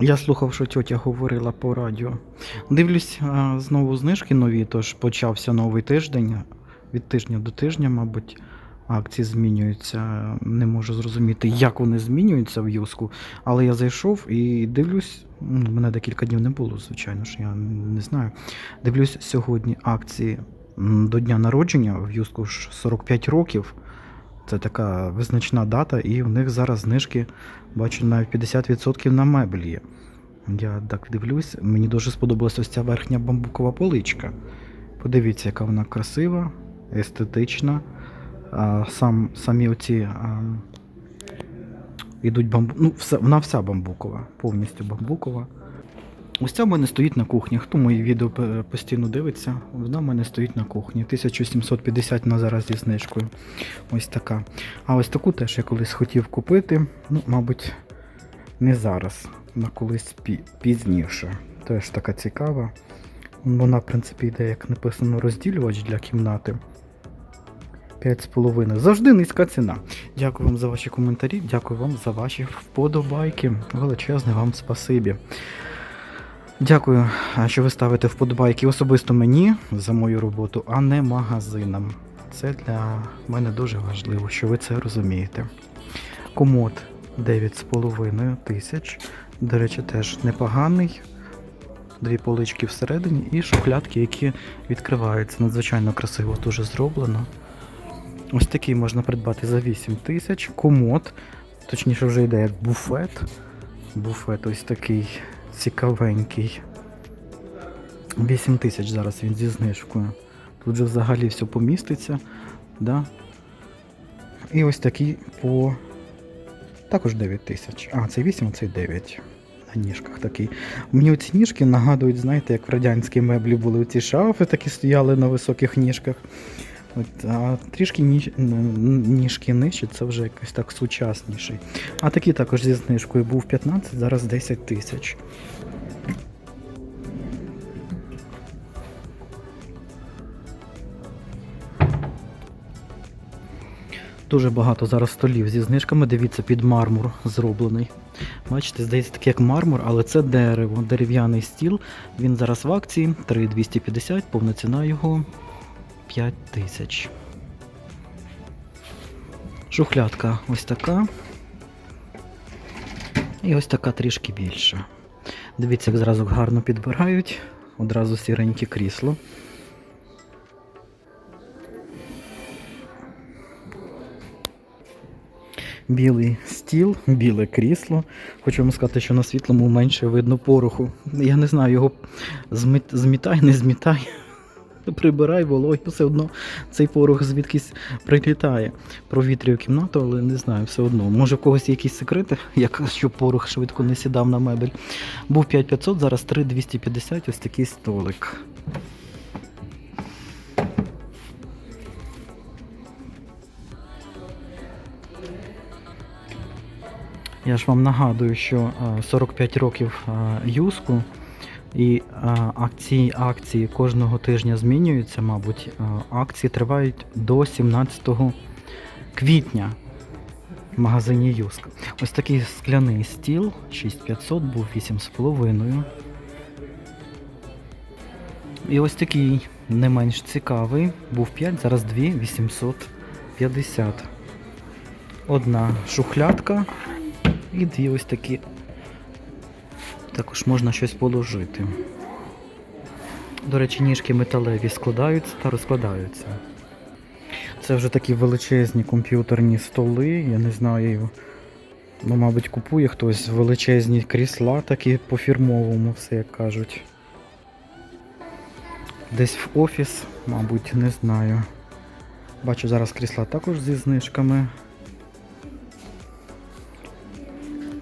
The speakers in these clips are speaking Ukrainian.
Я слухав, що тьотя говорила по радіо. Дивлюсь, а, знову знижки нові, тож почався новий тиждень. Від тижня до тижня, мабуть, акції змінюються. Не можу зрозуміти, як вони змінюються в юску. Але я зайшов і дивлюсь, ну, мене декілька днів не було, звичайно ж, я не знаю. Дивлюсь сьогодні акції до дня народження в юску ж 45 років. Це така визначна дата, і в них зараз знижки, бачу, навіть 50% на мебель є. Я так дивлюсь, мені дуже сподобалася ось ця верхня бамбукова поличка. Подивіться, яка вона красива, естетична. А, сам, самі оці а, ідуть бамбу... ну, все, вона вся бамбукова, повністю бамбукова. Ось ця в мене стоїть на кухні. Хто мої відео постійно дивиться, вона в мене стоїть на кухні. 1750 на зараз зі знижкою. Ось така. А ось таку теж я колись хотів купити. Ну, мабуть, не зараз, на колись пі- пізніше. Теж така цікава. Вона, в принципі, йде, як написано, розділювач для кімнати. 5,5. Завжди низька ціна. Дякую вам за ваші коментарі, дякую вам за ваші вподобайки. Величезне вам спасибі. Дякую, що ви ставите вподобайки особисто мені за мою роботу, а не магазинам. Це для мене дуже важливо, що ви це розумієте. Комод 9,5 тисяч. До речі, теж непоганий. Дві полички всередині і шухлядки, які відкриваються. Надзвичайно красиво дуже зроблено. Ось такий можна придбати за 8 тисяч. Комод, точніше, вже йде як буфет. Буфет ось такий цікавенький. 8 тисяч зараз він зі знижкою. Тут же взагалі все поміститься. Да? І ось такий по також 9 тисяч. А, це 8, а це 9. На ніжках такий. Мені ці ніжки нагадують, знаєте, як в радянській меблі були ці шафи, такі стояли на високих ніжках. А трішки ніж, ніжки нижче, це вже якось так сучасніший. А такий також зі знижкою був 15, зараз 10 тисяч. Дуже багато зараз столів зі знижками. Дивіться, під мармур зроблений. Бачите, здається, такий як мармур, але це дерево, дерев'яний стіл. Він зараз в акції 3250, повна ціна його 5 тисяч. Шухлядка ось така. І ось така трішки більша. Дивіться, як зразу гарно підбирають. Одразу сіреньке крісло. Білий стіл, біле крісло. Хочу вам сказати, що на світлому менше видно пороху. Я не знаю, його змітай, не змітай. Прибирай вологі, все одно цей порох звідкись прилітає. Провітрюю кімнату, але не знаю, все одно. Може, в когось є якісь секрети, як щоб порох швидко не сідав на мебель. Був 5500, зараз 3250, ось такий столик. Я ж вам нагадую, що е, 45 років е, юску і е, акції, акції кожного тижня змінюються, мабуть. Е, Акції тривають до 17 квітня в магазині Юск. Ось такий скляний стіл 6500 був 8,5. І ось такий не менш цікавий, був 5, зараз 2 850. Одна шухлядка і дві ось такі. Також можна щось положити. До речі, ніжки металеві складаються та розкладаються. Це вже такі величезні комп'ютерні столи, я не знаю. Ну, мабуть, купує хтось величезні крісла, такі по-фірмовому, все як кажуть. Десь в офіс, мабуть, не знаю. Бачу зараз крісла також зі знижками.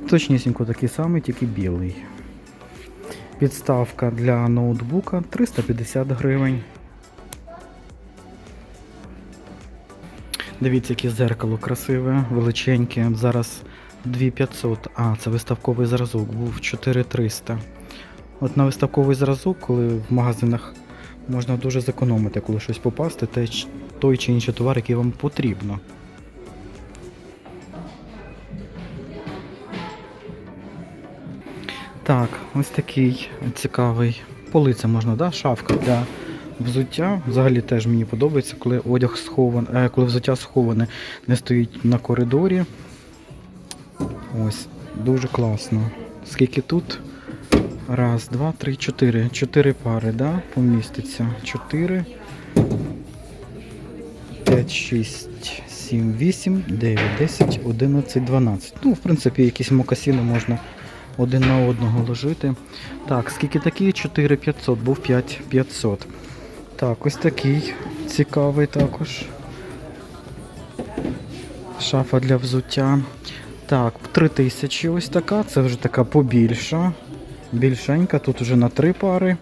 Точнісінько такий самий, тільки білий. Підставка для ноутбука 350 гривень. Дивіться, яке зеркало красиве, величеньке. Зараз 2500. А, це виставковий зразок, був 4300. От на виставковий зразок, коли в магазинах можна дуже зекономити, коли щось попасти, той чи інший товар, який вам потрібно. Так, ось такий цікавий. Полиця можна, да? шафка для взуття. Взагалі теж мені подобається, коли одяг схований, е, коли взуття сховане, не стоїть на коридорі. Ось, дуже класно. Скільки тут? Раз, два, три, чотири. Чотири пари, да? Поміститься. Чотири. 5, 6, 7, 8, 9, 10, 11, 12. Ну, в принципі, якісь мокасіни можна один на одного ложити. Так, скільки такі? 4500, був 5500. Так, ось такий цікавий також. Шафа для взуття. Так, 3000 ось така, це вже така побільша. Більшенька, тут вже на три пари.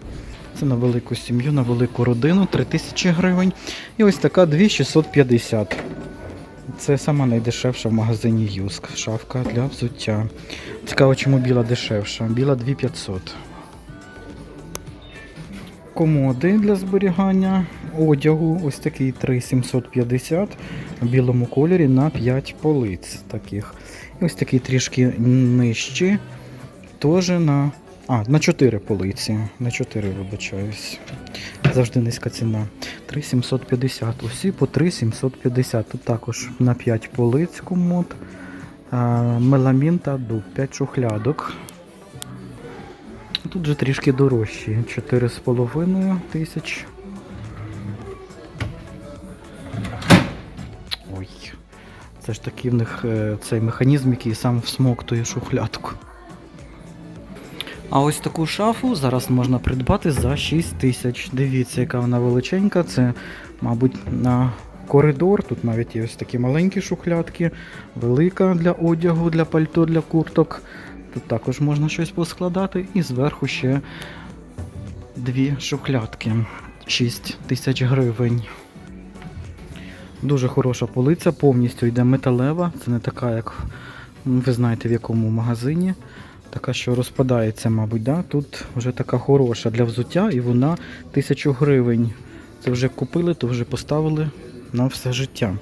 Це на велику сім'ю, на велику родину 3000 гривень. І ось така 2650. Це сама найдешевша в магазині Юск. Шафка для взуття. Цікаво, чому біла дешевша. Біла 2500. Комоди для зберігання одягу. Ось такий 3750 в білому кольорі на 5 полиць таких. І ось такий трішки нижчі. Теж на. А, на 4 полиці. На 4 вибачаюсь. Завжди низька ціна. 3750. Усі по 3750. Тут також на 5 полиць комод. Меламін та дуб. 5 шухлядок. Тут же трішки дорожчі. 4,5 тисяч. Ой. Це ж такий в них е, цей механізм, який сам всмоктує шухлядку. А ось таку шафу зараз можна придбати за 6 тисяч. Дивіться, яка вона величенька. Це, мабуть, на коридор. Тут навіть є ось такі маленькі шухлядки, велика для одягу, для пальто, для курток. Тут також можна щось поскладати. І зверху ще дві шухлядки. 6 тисяч гривень. Дуже хороша полиця, повністю йде металева. Це не така, як ви знаєте в якому магазині. Така, що розпадається, мабуть. Да? Тут вже така хороша для взуття і вона 1000 гривень. Це вже купили, то вже поставили на все життя.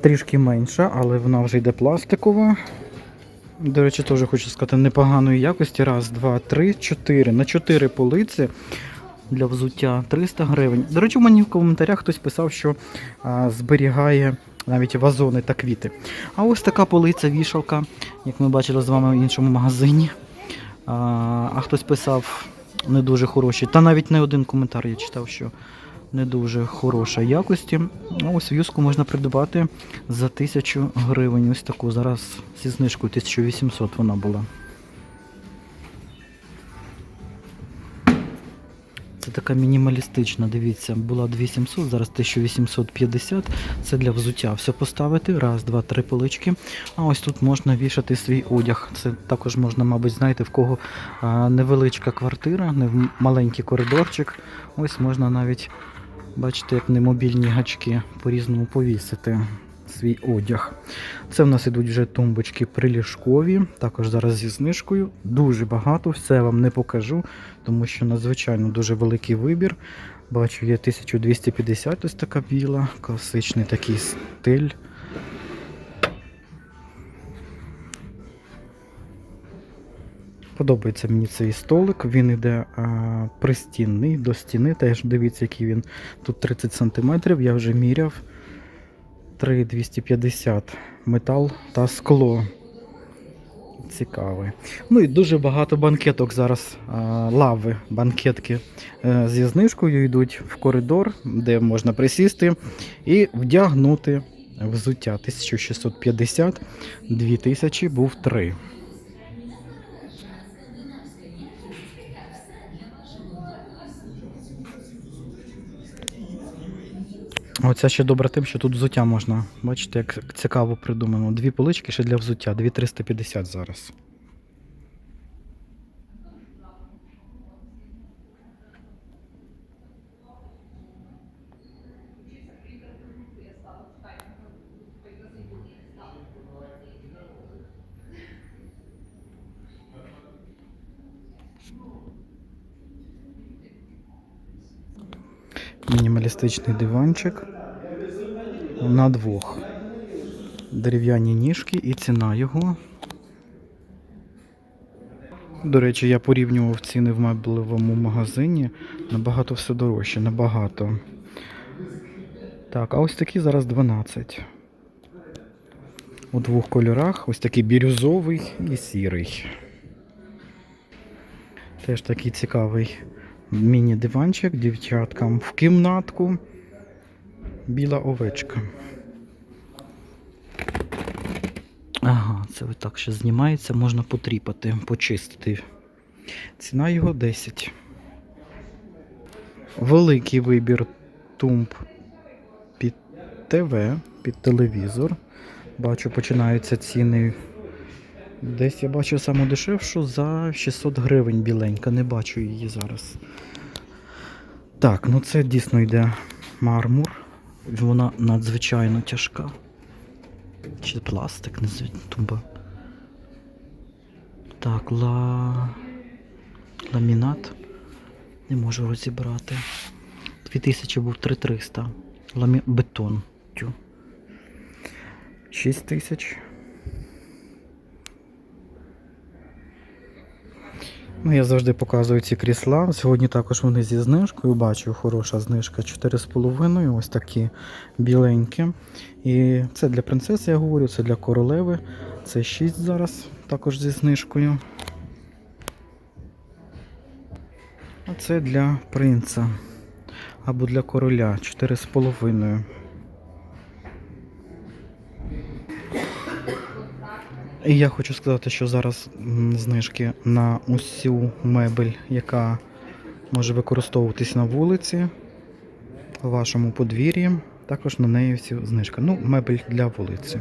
Трішки менша, але вона вже йде пластикова. До речі, теж хочу сказати, непоганої якості. Раз, два, три, чотири. На чотири полиці для взуття 300 гривень. До речі, мені в коментарях хтось писав, що а, зберігає навіть вазони та квіти. А ось така полиця вішалка, як ми бачили з вами в іншому магазині. А, а хтось писав не дуже хороші. Та навіть не один коментар я читав, що не дуже хороша якості. Ось в'юзку можна придбати за 1000 гривень. Ось таку. Зараз зі знижкою 1800 вона була. Це така мінімалістична, дивіться, була 2700, зараз 1850. Це для взуття. Все поставити. Раз, два, три полички. А ось тут можна вішати свій одяг. Це також можна, мабуть, знаєте, в кого невеличка квартира, не в- маленький коридорчик. Ось можна навіть, бачите, як не мобільні гачки по-різному повісити свій одяг. Це в нас ідуть вже тумбочки приліжкові, також зараз зі знижкою. Дуже багато, все вам не покажу, тому що надзвичайно дуже великий вибір. Бачу, є 1250 ось така біла, класичний такий стиль. Подобається мені цей столик. Він іде а, пристінний до стіни. Теж дивіться, який він тут 30 см. Я вже міряв. 3250 метал та скло. Цікаве. Ну і дуже багато банкеток зараз. лави, банкетки е, зі знижкою йдуть в коридор, де можна присісти і вдягнути взуття. 1650, 2000 був 3. Оця ще добре тим, що тут взуття можна. Бачите, як цікаво придумано. Дві полички ще для взуття, 2350 зараз. Мінімалістичний диванчик на двох. Дерев'яні ніжки і ціна його До речі, я порівнював ціни в меблевому магазині. Набагато все дорожче, набагато. Так, а ось такі зараз 12. У двох кольорах. Ось такий бірюзовий і сірий. Теж такий цікавий міні-диванчик дівчаткам в кімнатку. Біла овечка. Ага, це так ще знімається, можна потріпати, почистити. Ціна його 10. Великий вибір тумб під ТВ, під телевізор. Бачу, починаються ціни. Десь я бачу саму дешевшу за 600 гривень біленька, не бачу її зараз. Так, ну це дійсно йде мармур. Вона надзвичайно тяжка. Чи пластик, не тумба. Так, ла... ламінат. Не можу розібрати. 2000 був 3300. Ламі... Бетон. 6000. Ну, я завжди показую ці крісла. Сьогодні також вони зі знижкою. Бачу, хороша знижка 4,5. Ось такі біленькі. І це для принцеси, я говорю, це для королеви. Це 6 зараз, також зі знижкою. А це для принца. Або для короля 4,5. І я хочу сказати, що зараз знижки на усю мебель, яка може використовуватись на вулиці, в вашому подвір'ї. Також на неї всі знижка. Ну, мебель для вулиці.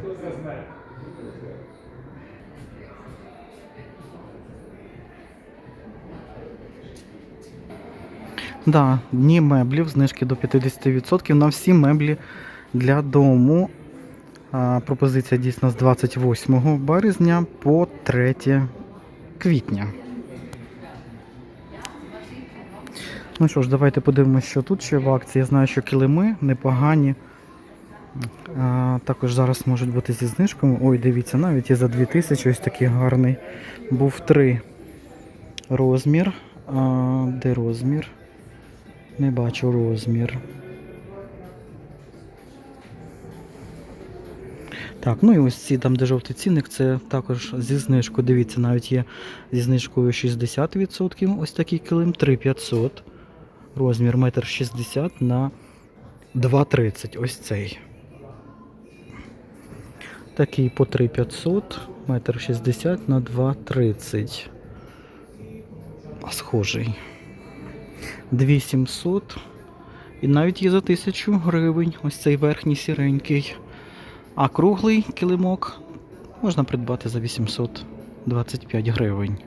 Да, дні меблів, знижки до 50% на всі меблі для дому. Пропозиція дійсно з 28 березня по 3 квітня. Ну що ж, давайте подивимося, що тут ще в акції. Я знаю, що килими непогані. А, також зараз можуть бути зі знижками. Ой, дивіться, навіть і за 2000 ось такий гарний. Був 3 розмір. А, де розмір? Не бачу розмір. Так, ну і ось ці там, де жовтий цінник, це також зі знижкою. Дивіться, навіть є зі знижкою 60%. Ось такий килим 3500. Розмір 1,60 м на 2,30 ось цей. Такий по 3500, 1,60 м на 2,30. А схожий. 2700. І навіть є за 1000 гривень. Ось цей верхній сіренький. А круглий килимок можна придбати за 825 гривень.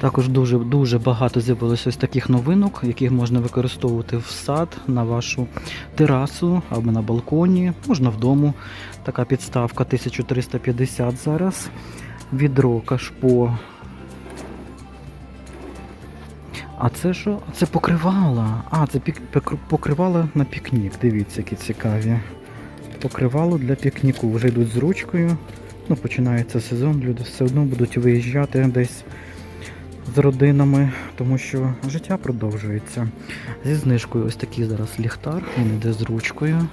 Також дуже дуже багато з'явилося ось таких новинок, яких можна використовувати в сад, на вашу терасу або на балконі, можна вдома. Така підставка 1350 зараз. Відро кашпо А це що? А Це покривало. А, це пік... покривало на пікнік. Дивіться, які цікаві. Покривало для пікніку. Вже йдуть з ручкою. Ну, починається сезон, люди все одно будуть виїжджати десь з родинами, тому що життя продовжується. Зі знижкою ось такий зараз ліхтар, він йде з ручкою.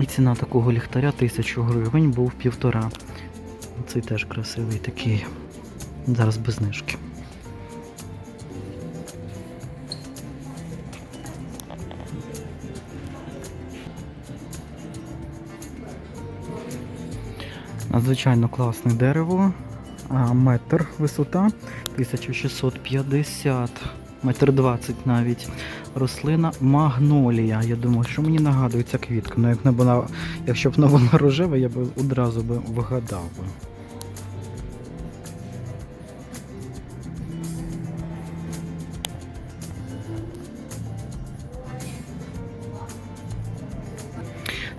І ціна такого ліхтаря 1000 гривень був півтора. Цей теж красивий такий. Зараз без знижки. Надзвичайно класне дерево. Метр висота 1650, метр 20 навіть. Рослина магнолія. Я думаю, що мені нагадує ця квітка. Ну, як не була, якщо б вона була рожева, я б одразу би вгадав.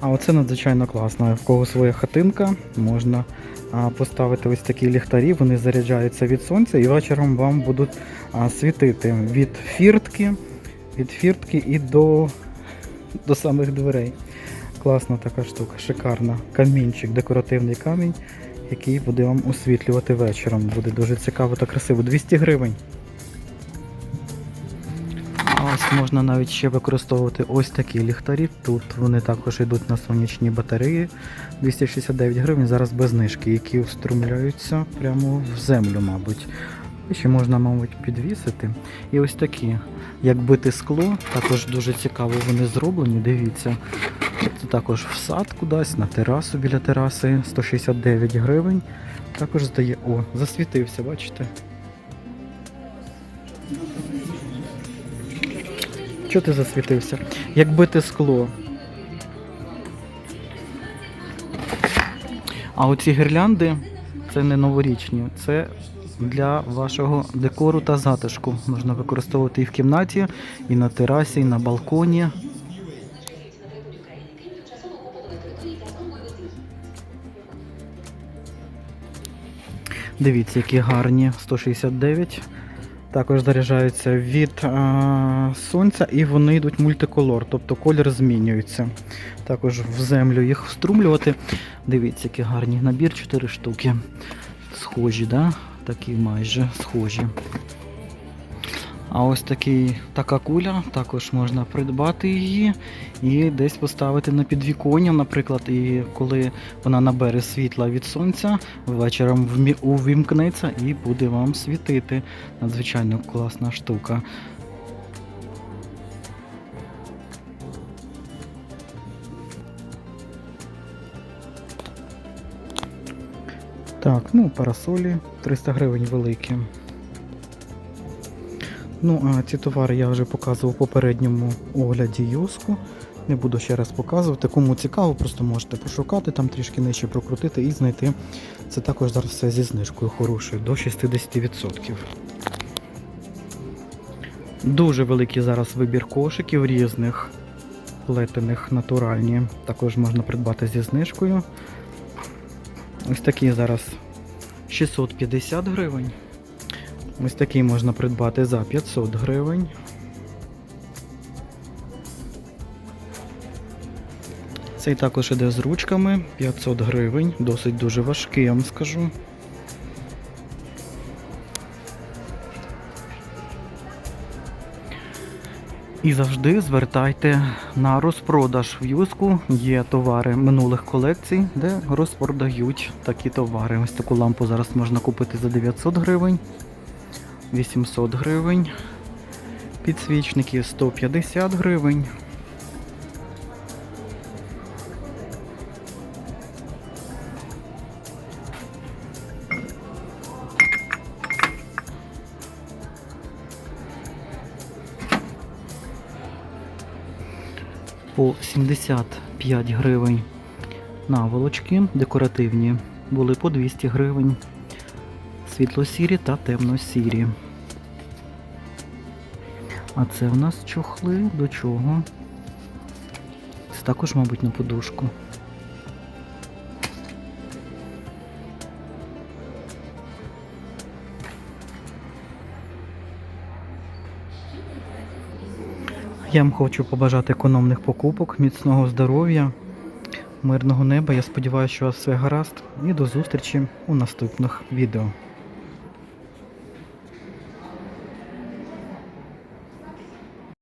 А оце надзвичайно класно. В кого своя хатинка, можна поставити ось такі ліхтарі, вони заряджаються від сонця і вечором вам будуть світити від фіртки, від фіртки і до, до самих дверей. Класна така штука, шикарна. Камінчик, декоративний камінь, який буде вам освітлювати вечором. Буде дуже цікаво та красиво. 200 гривень. Ось можна навіть ще використовувати ось такі ліхтарі. Тут вони також йдуть на сонячні батареї. 269 гривень зараз без знижки, які встромляються прямо в землю, мабуть. І ще можна, мабуть, підвісити. І ось такі, як бити скло, також дуже цікаво вони зроблені. Дивіться. Це також в сад кудись, на терасу біля тераси 169 гривень. Також здає. О, засвітився, бачите? Чого ти засвітився? Як бити скло. А оці гірлянди це не новорічні, це для вашого декору та затишку. Можна використовувати і в кімнаті, і на терасі, і на балконі. Дивіться, які гарні 169. Також заряджаються від а, сонця і вони йдуть мультиколор, тобто колір змінюється. Також в землю їх вструмлювати. Дивіться, які гарні набір 4 штуки. Схожі, да? такі майже схожі. А ось такий, така куля, також можна придбати її і десь поставити на підвіконня, наприклад, і коли вона набере світла від сонця, вечором увімкнеться і буде вам світити. Надзвичайно класна штука. Так, ну, парасолі 300 гривень великі. Ну, а ці товари я вже показував у попередньому огляді Юску. Не буду ще раз показувати. Кому цікаво, просто можете пошукати, там трішки нижче прокрутити і знайти. Це також зараз все зі знижкою хорошою, до 60%. Дуже великий зараз вибір кошиків різних, плетених, натуральні. Також можна придбати зі знижкою. Ось такі зараз 650 гривень. Ось такий можна придбати за 500 гривень. Цей також іде з ручками 500 гривень, досить дуже важкий, я вам скажу. І завжди звертайте на розпродаж в юску. Є товари минулих колекцій, де розпродають такі товари. Ось таку лампу зараз можна купити за 900 гривень, 800 гривень. Підсвічники 150 гривень. по 75 гривень наволочки декоративні були по 200 гривень. Світло-сірі та темно-сірі. А це в нас чохли до чого? Це також, мабуть, на подушку. Я вам хочу побажати економних покупок, міцного здоров'я, мирного неба. Я сподіваюся, що у вас все гаразд. І до зустрічі у наступних відео.